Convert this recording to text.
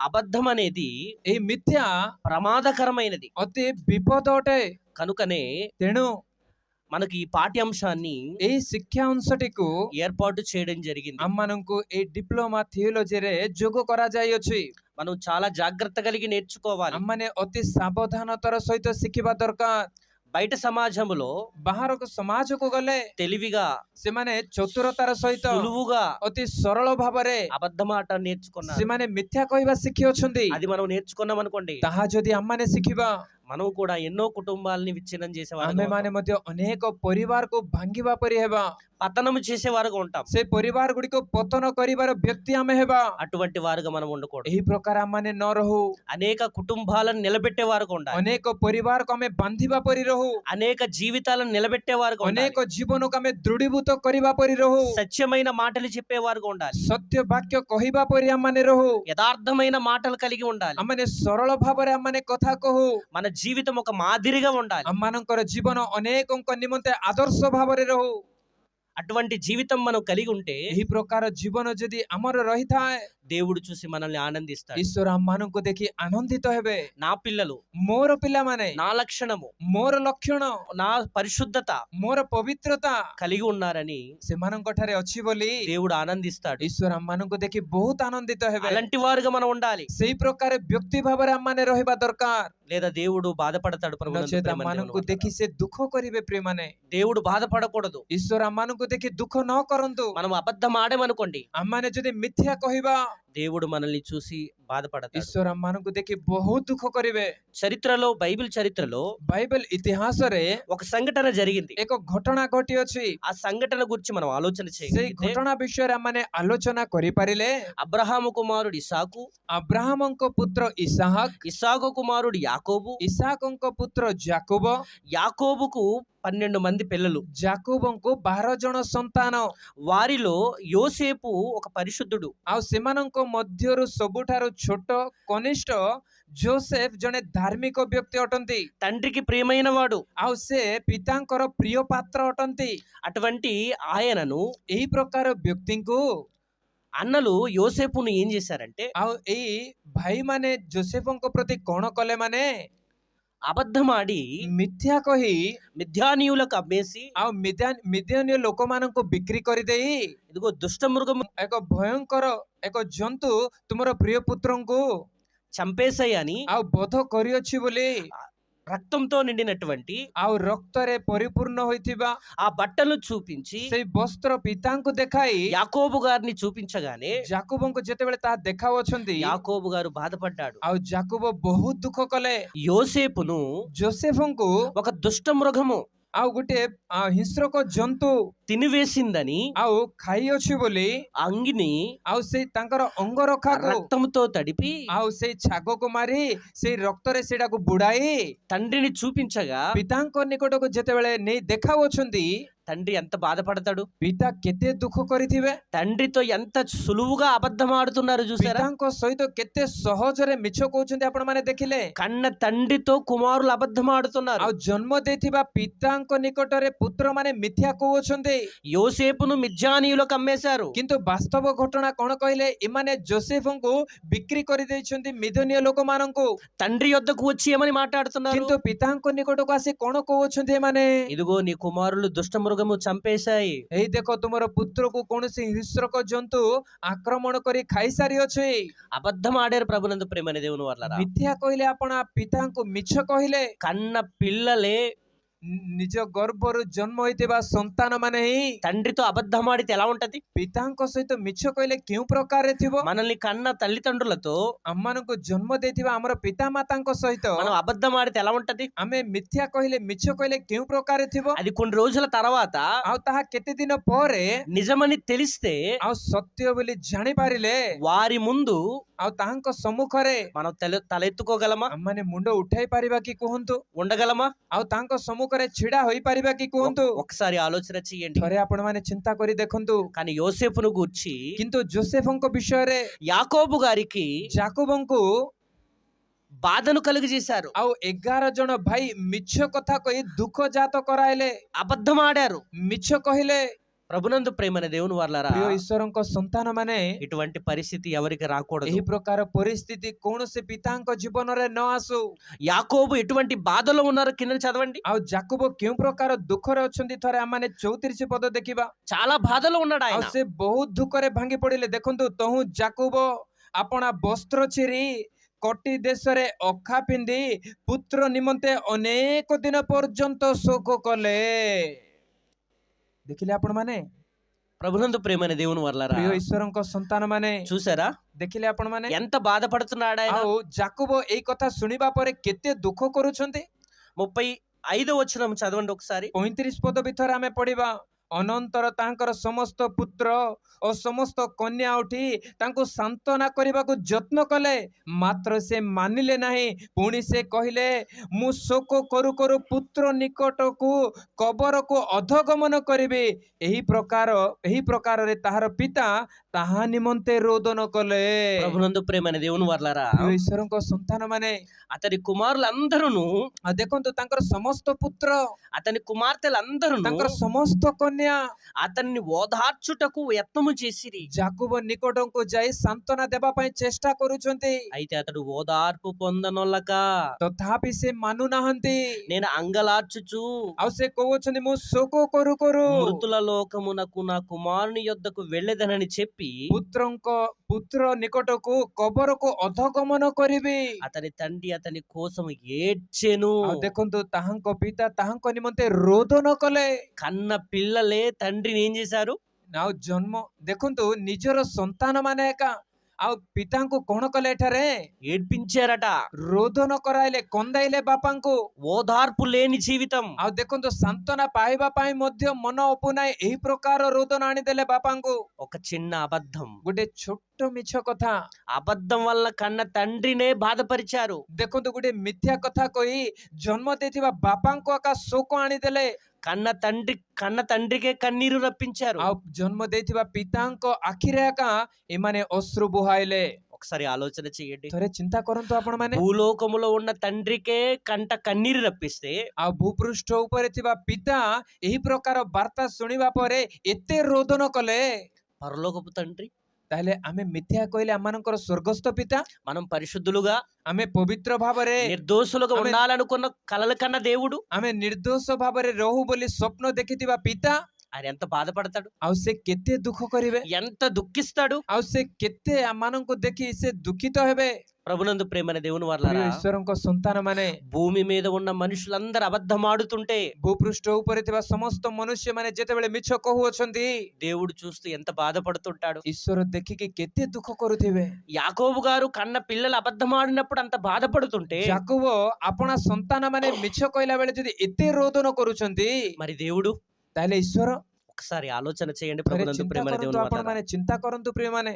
అబద్ధం అనేది ఈ మిథ్య ప్రమాదకరమైనది. అతి విపదోటే కనుకనే తెణు మనకి ఈ పాఠ్యాంశాన్ని ఈ శిక్షాంశటికు ఏర్పాటు చేయడం జరిగింది. అమ్మనకు ఈ డిప్లొమా థియోలజీరే జోగు కొరాజాయొచ్చి. మనం చాలా జాగ్రత్త కలిగి నేర్చుకోవాలి. అమ్మనే అతి సావధానతర సహిత శిఖిବା దొరకార్ బయట సమాజంలో ବାହାରକୁ ସମାଜକୁ ଗଲେ తెలివిగా ସେମାନେ ଚତୁରତାର ସହିତ సులువుగా ଅତି ସରଳ ଭାବରେ అబద్ధమాట నేర్చుకున్నారు ସେମାନେ ମିଥ୍ୟା କହିବା ଶିଖିଅଛନ୍ତି అది మనం నేర్చుకున్నాం అనుకోండి ତାହା ଯଦି ଆମମାନେ ଶିଖିବା మనం కూడా ఎన్నో కుటుంబాలని విచ్ఛిన్నం చేసేవారు ଆମେମାନେ ମଧ୍ୟ ଅନେକ ପରିବାରକୁ ଭାଙ୍ଗିବା ପରି ହେବା పతనము చేసేవారుగా ఉంటాం ସେ ପରିବାର ଗୁଡିକୁ ପତନ କରିବାର ବ୍ୟକ୍ତି ଆମେ ହେବା అటువంటి వారుగా మనం ఉండకూడదు ଏହି ପ୍ରକାର ଆମମାନେ ନ ରହୁ అనేక కుటుంబాలను నిలబెట్టేవారుగా ఉండాలి ଅନେକ ପରିବାରକୁ ଆମେ ବାନ୍ଧିବା ପରି ରହୁ అనేక జీవితాలను నిలబెట్టేవారుగా ఉండాలి ଅନେକ ଜୀବନକୁ ଆମେ ଦୃଢୀଭୂତ କରିବା ପରି ରହୁ సత్యమైన మాటలు చెప్పేవారుగా ఉండాలి ସତ୍ୟ ବାକ୍ୟ କହିବା ପରି ଆମମାନେ ରହୁ యథార్థమైన మాటలు కలిగి ఉండాలి ଆମମାନେ ସରଳ ଭାବରେ ଆମମାନେ କଥା କହୁ మన జీవితం ఒక మాదిరిగా ఉండాలి ଆମମାନଙ୍କର ଜୀବନ ଅନେକଙ୍କ ନିମନ୍ତେ ଆଦର୍ଶ ଭାବରେ ରହୁ అటువంటి జీవితం మనం కలిగి ఉంటే ଏହି ପ୍ରକାର ଜୀବନ ଯଦି ଆମର ରହିଥାଏ దేవుడు చూసి మనల్ని ఆనందిస్తాడు ଈଶ୍ୱର ଆମମାନଙ୍କୁ ଦେଖି ଆନନ୍ଦିତ ହେବେ నా పిల్లలు ମୋର ପିଲାମାନେ నా లక్షణము ମୋର ଲକ୍ଷଣ నా పరిశుద్ధత ମୋର ପବିତ୍ରତା కలిగి ఉన్నారని ସେମାନଙ୍କ ଠାରେ ଅଛି ବୋଲି దేవుడు ఆనందిస్తాడు ଈଶ୍ୱର ଆମମାନଙ୍କୁ ଦେଖି ବହୁତ ଆନନ୍ଦିତ ହେବେ అలాంటి వారుగా మనం ఉండాలి ସେଇ ପ୍ରକାର ବ୍ୟକ୍ତି ଭାବରେ ଆମମାନେ ରହିବା ଦରକାର లేదా దేవుడు బాధపడతాడు మనకు దేఖి దుఃఖ కరివే ప్రేమనే. దేవుడు బాధపడకూడదు. ఈశ్వర మనకు దేఖి దుఃఖ నో కరంతు మనం అబద్ధం ఆడమనుకోండి అమ్మానే జది మిథ్య కహిబా దేవుడు మనల్ని చూసి బాధపడతాడు ଈଶ୍ୱର ଆମମାନଙ୍କୁ ଦେଖି ବହୁତ ଦୁଃଖ କରିବେ చరిత్రలో బైబిల్ చరిత్రలో ବାଇବେଲ ଇତିହାସରେ ఒక సంఘటన జరిగింది ଏକ ଘଟଣା ଘଟିଅଛି ఆ సంఘటన గురించి మనం ఆలోచన ସେଇ చేయగలిగితే ଘଟଣା ବିଷୟରେ ଆମମାନେ ଆଲୋଚନା କରିପାରିଲେ అబ్రహాము కుమారుడు ఇసాకు ଆବ୍ରାହମଙ୍କ ପୁତ୍ର ଇସାହାକ ఇసాకు కుమారుడు యాకోబు ଇସାକଙ୍କ ପୁତ୍ର ଜାକୁବ యాకోబుకు పన్నెండు మంది పిల్లలు ଜାକୁବଙ୍କୁ ବାର ଜଣ ସନ୍ତାନ వారిలో యోసేపు ఒక పరిశుద్ధుడు ଆଉ ସେମାନଙ୍କ ମଧ୍ୟରୁ ସବୁଠାରୁ ଛୋଟ କନିଷ୍ଠ ଜୋସେଫ ଜଣେ ଧାର୍ମିକ ବ୍ୟକ୍ତି ଅଟନ୍ତି తండ్రికి ప్రియమైన వాడు ଆଉ ସେ ପିତାଙ୍କର ପ୍ରିୟ ପାତ୍ର ଅଟନ୍ତି అటువంటి ఆయనను ଏହି ପ୍ରକାର ବ୍ୟକ୍ତିଙ୍କୁ అన్నలు యోసేపును ఏం చేశారంటే ଆଉ ଏଇ ଭାଇମାନେ ଜୋସେଫଙ୍କ ପ୍ରତି କଣ କଲେ ମାନେ అబద్ధమాడి ମିଥ୍ୟା କହି మిథ్యానీయులకు అమ్మేసి ଆଉ ମିଦ୍ୟାନ- ମିଦ୍ୟାନୀୟ ଲୋକମାନଙ୍କୁ ବିକ୍ରି କରିଦେଇ ఇదిగో దుష్ట మృగము ଏକ ଭୟଙ୍କର ଏକ ଜନ୍ତୁ ତୁମର ପ୍ରିୟ ପୁତ୍ରଙ୍କୁ చంపేశాయి అని ଆଉ ବଧ କରିଅଛି ବୋଲି రక్తంతో నిండినటువంటి ଆଉ ରକ୍ତରେ ପରିପୂର୍ଣ୍ଣ ହୋଇଥିବା ఆ బట్టలు చూపించి ସେଇ ବସ୍ତ୍ର ପିତାଙ୍କୁ ଦେଖାଇ యాకోబు గారిని చూపించగానే ଜାକୁବଙ୍କୁ ଯେତେବେଳେ ତାହା ଦେଖାଉଅଛନ୍ତି యాకోబు గారు బాధపడ్డాడు ଆଉ ଜାକୁବ ବହୁତ ଦୁଃଖ କଲେ యోసేపును ଜୋସେଫଙ୍କୁ ఒక దుష్ట మృగము ଆଉ ଗୋଟେ ଆ, ହିଂସ୍ରକ ଜନ୍ତୁ తినివేసిందని ଆଉ ଖାଇଅଛି ବୋଲି అంగిని ଆଉ ସେଇ ତାଙ୍କର ଅଙ୍ଗରଖାକୁ రక్తంతో తడిపి ଆଉ ସେଇ ଛାଗକୁ ମାରି ସେଇ ରକ୍ତରେ ସେଇଟାକୁ ବୁଡାଇ తండ్రిని చూపించగా ପିତାଙ୍କ ନିକଟକୁ ଯେତେବେଳେ ନେଇ ଦେଖାଉଅଛନ୍ତି తండ్రి ఎంత బాధపడతాడు ପିତା କେତେ ଦୁଃଖ କରିଥିବେ తండ్రితో ఎంత సులువుగా అబద్ధం ఆడుతున్నారు చూసారా ପିତାଙ୍କ ସହିତ କେତେ ସହଜରେ ମିଛ କହୁଛନ୍ତି ଆପଣ ମାନେ ଦେଖିଲେ కన్న తండ్రితో కుమారులు అబద్ధం ఆడుతున్నారు ଆଉ ଜନ୍ମ ଦେଇଥିବା ପିତାଙ୍କ ନିକଟରେ ପୁତ୍ର ମାନେ ମିଥ୍ୟା କହୁଅଛନ୍ତି యోసేపును మిథ్యానీయులకు అమ్మేశారు କିନ୍ତୁ ବାସ୍ତବ ଘଟଣା କଣ କହିଲେ ଏମାନେ ଜୋସେଫଙ୍କୁ ବିକ୍ରି କରିଦେଇଛନ୍ତି ମିଦନୀୟ ଲୋକମାନଙ୍କୁ తండ్రి యొద్దకు వచ్చి ఏమని మాట్లాడుతున్నారు କିନ୍ତୁ ପିତାଙ୍କ ନିକଟକୁ ଆସି କଣ କହୁଅଛନ୍ତି ଏମାନେ ఇదిగో నీ కుమారులు దుష్ట ତୁମକୁ ମୁଁ ଚମ୍ପେଇସାଇ ଦେଖ ତୁମର ପୁତ୍ରକୁ କୌଣସି ହିଂସ୍ରକ ଜନ୍ତୁ ଆକ୍ରମଣ କରି ଖାଇସାରିଅଛି ଆବଦ୍ଧ ମାଡେର ପ୍ରଭୁ ନନ୍ଦ ପ୍ରେମ ନେଇ ମିଥ୍ୟା କହିଲେ ଆପଣ ପିତାଙ୍କୁ ମିଛ କହିଲେ। କାନ୍ନା ପିଲାଲେ ନିଜ ଗର୍ଭରୁ ଜନ୍ମ ହୋଇଥିବା ସନ୍ତାନ ମାନେ ହିଁ తండ్రితో అబద్ధం ఆడితే ఎలా ఉంటది ପିତାଙ୍କ ସହିତ ମିଛ କହିଲେ କେଉଁ ପ୍ରକାରରେ ଥିବ మనల్ని కన్న తల్లిదండ్రులతో ଆମମାନଙ୍କୁ ଜନ୍ମ ଦେଇଥିବା ଆମର ପିତା ମାତାଙ୍କ ସହିତ మనం అబద్ధం ఆడితే ఎలా ఉంటది ଆମେ ମିଥ୍ୟା କହିଲେ ମିଛ କହିଲେ କେଉଁ ପ୍ରକାରରେ ଥିବ అది కొన్ని రోజుల తర్వాత ଆଉ ତାହା କେତେ ଦିନ ପରେ నిజమని తెలిస్తే ଆଉ ସତ୍ୟ ବୋଲି ଜାଣିପାରିଲେ వారి ముందు ଆଉ ତାହାଙ୍କ ସମ୍ମୁଖରେ మనం తల తలెత్తుకోగలమా ଆମମାନେ ମୁଣ୍ଡ ଉଠାଇ ପାରିବା କି କୁହନ୍ତୁ ఉండగలమా ଆଉ ତାଙ୍କ ସମ୍ମୁଖରେ ଛିଡା ହୋଇପାରିବା କି କୁହନ୍ତୁ ఒకసారి ఆలోచన చెయ్యండి ଥରେ ଆପଣ ମାନେ ଚିନ୍ତା କରି ଦେଖନ୍ତୁ కానీ యోసేపును గూర్చి କିନ୍ତୁ ଜୋସେଫଙ୍କ ବିଷୟରେ యాకోబు గారికి ଜାକୁବଙ୍କୁ బాధను కలుగజేశారు ଆଉ ଏଗାର ଜଣ ଭାଇ ମିଛ କଥା କହି ଦୁଃଖ ଜାତ କରାଇଲେ అబద్ధం ఆడారు ମିଛ କହିଲେ ప్రభునందు ప్రేమైన దేవుని వాళ్ళరా ପ୍ରିୟ ଈଶ୍ୱରଙ୍କ ସନ୍ତାନ ମାନେ ఇటువంటి పరిస్థితి ఎవరికి రాకూడదు ଏହି ପ୍ରକାର ପରିସ୍ଥିତି କୌଣସି ପିତାଙ୍କ ଜୀବନରେ ନ ଆସୁ యాకోబు ఎటువంటి బాధలో ఉన్నారు కింద చదవండి ଆଉ ଜାକୁବ କେଉଁ ପ୍ରକାର ଦୁଃଖରେ ଅଛନ୍ତି ଥରେ ଆମେ ଚଉତିରିଶ ପଦ ଦେଖିବା చాలా బాధలో ఉన్నాడు ଆଉ ఆయన ସେ ବହୁତ ଦୁଃଖରେ ଭାଙ୍ଗି ପଡିଲେ ଦେଖନ୍ତୁ ତହୁଁ ଜାକୁବ ଆପଣା ବସ୍ତ୍ର ଚିରି କଟି ଦେଶରେ ଅଖା ପିନ୍ଧି ପୁତ୍ର ନିମନ୍ତେ ଅନେକ ଦିନ ପର୍ଯ୍ୟନ୍ତ ଶୋକ କଲେ ଦେଖିଲେ ଆପଣ ମାନେ ప్రభునందు ప్రేమైన దేవుని వాళ్ళరా ପ୍ରିୟ ଈଶ୍ୱରଙ୍କ ସନ୍ତାନ ମାନେ చూసారా ଦେଖିଲେ ଆପଣ ମାନେ ఎంత బాధపడుతున్నాడు ఆయన ଆଉ ଜାକୁବ ଏଇ କଥା ଶୁଣିବା ପରେ କେତେ ଦୁଃଖ କରୁଛନ୍ତି ముప్పై ఐదో వచ్చిన చదవండి ఒకసారి ପଇଁତିରିଶ ପଦ ଭିତରେ ଆମେ ପଢିବା ଅନନ୍ତର ତାଙ୍କର ସମସ୍ତ ପୁତ୍ର ଓ ସମସ୍ତ କନ୍ୟା ଉଠି ତାଙ୍କୁ ସାନ୍ତ୍ୱନା କରିବାକୁ ଯତ୍ନ କଲେ ମାତ୍ର ସେ ମାନିଲେ ନାହିଁ ପୁଣି ସେ କହିଲେ ମୁଁ ଶୋକ କରୁ କରୁ ପୁତ୍ର ନିକଟକୁ କବରକୁ ଅଧଗମନ କରିବି ଏହି ପ୍ରକାର ଏହି ପ୍ରକାରରେ ତାହାର ପିତା ତାହା ନିମନ୍ତେ ରୋଦନ କଲେ ప్రభునందు ప్రేమైన దేవుని వాళ్ళరా ପ୍ରିୟ ଈଶ୍ୱରଙ୍କ ସନ୍ତାନ ମାନେ అతని కుమారులందరూ ଆଉ ଦେଖନ୍ତୁ ତାଙ୍କର ସମସ୍ତ ପୁତ୍ର అతని కుమార్తెలందరూ ତାଙ୍କର ସମସ୍ତ ಕನ್ಯಾ అతన్ని ఓదార్చుటకు యత్నము చేసిరి. జాకుబు నికోటంకు జై సంతన దేబాపై చేష్ట కొరుచుంది. అయితే అతడు ఓదార్పు పొందనొల్లక. తథాపి మను నహంతి. నేను అంగలార్చుచు. అవసే కోవచ్చుని ము సోకో కొరుకొరు మృతుల లోకమునకు నా కుమారుని యొద్దకు వెళ్ళదనని చెప్పి. పుత్రంకో పుత్ర నికటకు కబరకు అధగమన కరివి అతని తండ్రి అతని కోసం ఏడ్చెను దేఖంతు తాహంకు పిత తాహంక నిమంతె రోదన కలే కన్న పిల్లలే తండ్రిని ఏం చేశారు నా జన్మ దేఖంతు నిజర సంతానమనేక ଆଉ ପିତାଙ୍କୁ କଣ କଲେ ଏଠାରେ ఏడ్పించారట ରୋଦନ କରାଇଲେ କନ୍ଦାଇଲେ ବାପାଙ୍କୁ ఓదార్పు లేని జీవితం ଆଉ ଦେଖନ୍ତୁ ସାନ୍ତ୍ୱନା ପାଇବା ପାଇଁ ମଧ୍ୟ ମନ ଅପୁନାଇ ଏହି ପ୍ରକାର ରୋଦନ ଆଣିଦେଲେ ବାପାଙ୍କୁ ఒక చిన్న అబద్ధం ଗୋଟେ ଛୋଟ ମିଛ କଥା అబద్ధం వల్ల కన్న తండ్రినే బాధపరిచారు ଦେଖନ୍ତୁ ଗୋଟେ ମିଥ୍ୟା କଥା କହି ଜନ୍ମ ଦେଇଥିବା ବାପାଙ୍କୁ ଏକା ଶୋକ ଆଣିଦେଲେ కన్న తండ్రి కన్న తండ్రికే కన్నీరు రప్పించారు ଆଉ ଜନ୍ମ ଦେଇଥିବା ପିତାଙ୍କ ଆଖିରେ ଏକା ଏମାନେ ଅଶ୍ରୁ ବୁହାଇଲେ ఒకసారి ఆలోచన చేయండి ଥରେ ଚିନ୍ତା କରନ୍ତୁ ଆପଣ ମାନେ భూలోకములో ఉన్న తండ్రికే కంట కన్నీరు రప్పిస్తే ଆଉ ଭୂପୃଷ୍ଠ ଉପରେ ଥିବା ପିତା ଏହି ପ୍ରକାର ବାର୍ତ୍ତା ଶୁଣିବା ପରେ ଏତେ ରୋଦନ କଲେ పరలోకపు తండ్రి ତାହେଲେ ଆମେ ମିଥ୍ୟା କହିଲେ ଆମମାନଙ୍କର ସ୍ୱର୍ଗସ୍ଥ ପିତା మనం పరిశుద్ధులుగా ଆମେ ପବିତ୍ର ଭାବରେ నిర్దోషులుగా ఆమె- ఉండాలనుకున్న కలల కన్న దేవుడు ଆମେ ନିର୍ଦ୍ଦୋଷ ଭାବରେ ରହୁ ବୋଲି ସ୍ୱପ୍ନ ଦେଖିଥିବା ପିତା ఎంత బాధపడతాడు? అవసే కెత్తే దుఃఖ కరివే ఎంత దుఃఖిస్తాడు? అవసే కెత్తే దక్కి ఇసే హెవే ప్రభునందు ప్రేమనే దేవుని వాళ్ళ ఈశ్వరంకు సంతానమనే భూమి మీద ఉన్న మనుషులందరూ అబద్ధం ఆడుతుంటే భూపృష్ఠ ఉపరితివ సమస్త మనుష్యమనే జతవేళ మిచ్చ కోహువచ్చుంది దేవుడు చూస్తూ ఎంత బాధపడుతుంటాడు? ఈశ్వరు దక్కికి కెత్తి దుఃఖ కొరుతివే యాకోబు గారు కన్న పిల్లలు అబద్ధం ఆడినప్పుడు అంత బాధపడుతుంటే యాకోబు అపణ సంతానమనే మిచ్చ కొయిల వెళ్ళి ఎత్తే రోదన కొరుచుంది మరి దేవుడు ତାହେଲେ ଈଶ୍ୱର ఒకసారి ఆలోచన చేయండి ଥରେ ప్రభునందు ଚିନ୍ତା ప్రేమైన